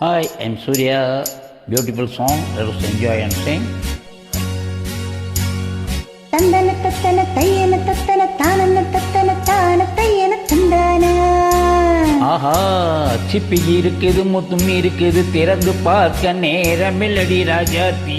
Hi, I'm Surya. Beautiful song. Let us enjoy and sing. தந்தன தத்தன தையன தத்தன தானன தத்தன தான தையன தந்தான ஆஹா சிப்பி இருக்குது முத்தும் இருக்குது திறந்து பார்க்க நேரமில்லடி ராஜாத்தி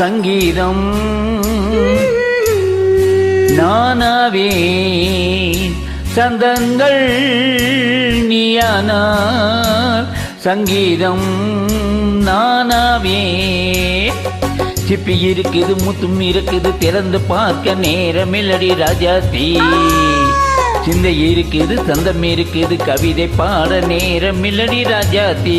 சங்கீதம். நானாவே சந்தங்கள் நீயானால் சங்கீதம் நானாவே. சிப்பி இருக்குது முத்தும் இருக்குது திறந்து பார்க்க நேரமில்லடி ராஜாத்தி சிந்தை இருக்குது சந்தம் இருக்குது கவிதை பாட நேரமில்லடி ராஜாத்தி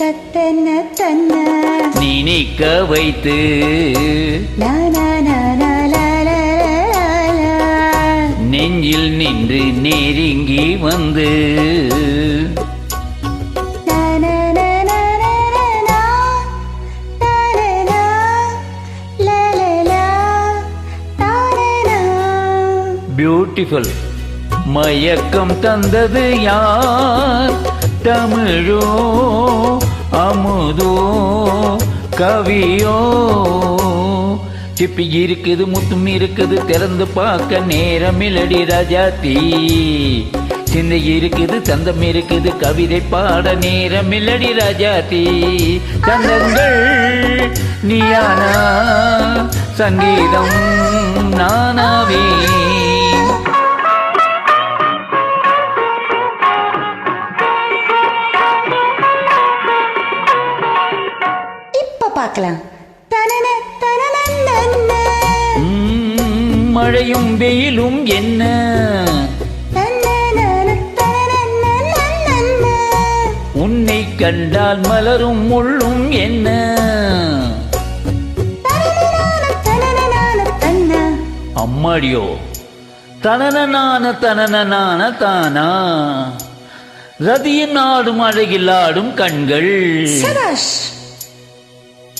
தத்தன தன்ன. நினைக்க வைத்து. நெஞ்சில் நின்று நெருங்கி வந்து. பியூட்டிஃபுல் மயக்கம் தந்தது யார்? தமிழோ அமுதோ கவியோ? சிப்பி இருக்குது முத்தும் இருக்குது திறந்து பார்க்க நேரம் மில்லடி ராஜாத்தி சிந்தை இருக்குது தந்தம் இருக்குது கவிதை பாட நேரம் மில்லடி ராஜாத்தி தந்தங்கள் நீயானா சங்கீதம் நானாவே. பார்க்கலாம். மழையும் வெயிலும் என்ன? உன்னை கண்டால் மலரும் முள்ளும் என்ன? அம்மாடியோ தனனான தனனான தானா? ரதியின் ஆடும் அழகில் ஆடும் கண்கள்.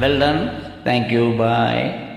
Well done. Thank you. Bye.